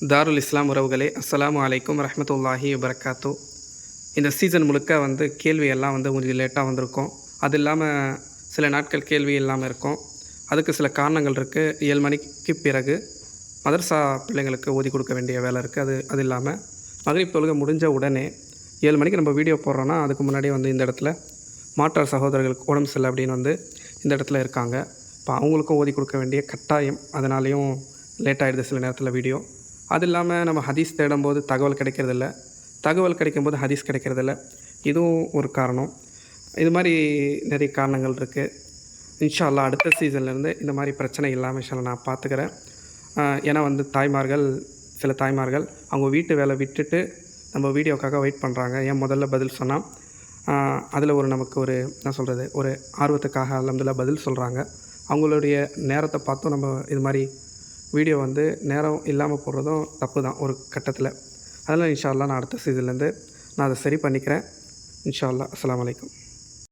தாருல் இஸ்லாம் உறவுகளே அஸ்லாம் அலைக்கும் ரஹமத்துல்லாஹி வபரகாத்தூ இந்த சீசன் முழுக்க வந்து கேள்வி எல்லாம் வந்து கொஞ்சம் லேட்டாக வந்திருக்கும். அது இல்லாமல் சில நாட்கள் கேள்வி இல்லாமல் இருக்கும். அதுக்கு சில காரணங்கள் இருக்குது ஏழு மணிக்கு பிறகு மதர்சா பிள்ளைங்களுக்கு ஓதி கொடுக்க வேண்டிய வேலை இருக்குது அது அது இல்லாமல் மகரிப் தொழுகை முடிஞ்ச உடனே ஏழு மணிக்கு நம்ம வீடியோ போடுறோன்னா அதுக்கு முன்னாடி வந்து இந்த இடத்துல மாற்றார் சகோதரர்களுக்கு உடம்பு சரியில்லை அப்படின்னு வந்து இந்த இடத்துல இருக்காங்க. இப்போ அவங்களுக்கும் ஓதி கொடுக்க வேண்டிய கட்டாயம். அதனாலேயும் லேட் ஆகிடுது சில நேரத்தில் வீடியோ. அது இல்லாமல் நம்ம ஹதீஸ் தேடும்போது தகவல் கிடைக்கிறதில்ல. தகவல் கிடைக்கும்போது ஹதீஸ் கிடைக்கிறதில்ல. இதுவும் ஒரு காரணம். இது மாதிரி நிறைய காரணங்கள் இருக்குது இன்ஷா அடுத்த சீசன்லேருந்து இந்த மாதிரி பிரச்சனை இல்லாமல் இன்ஷா நான் பார்த்துக்கிறேன். ஏன்னா வந்து தாய்மார்கள் சில தாய்மார்கள் அவங்க வீட்டு வேலை விட்டுட்டு நம்ம வீடியோக்காக வெயிட் பண்ணுறாங்க ஏன் முதல்ல பதில் சொன்னால் அதில் ஒரு நமக்கு ஒரு என்ன சொல்கிறது ஒரு ஆர்வத்துக்காக அலமதுல்லா பதில் சொல்கிறாங்க அவங்களுடைய நேரத்தை பார்த்தும் நம்ம இது மாதிரி வீடியோ வந்து நேரம் இல்லாமல் போடுறதும் தப்பு தான் ஒரு கட்டத்தில். அதெல்லாம் இன்ஷா அல்லா நான் அடுத்த சீசன்லேருந்து நான் அதை சரி பண்ணிக்கிறேன். இன்ஷா அல்லாஹ் அஸ்ஸலாமு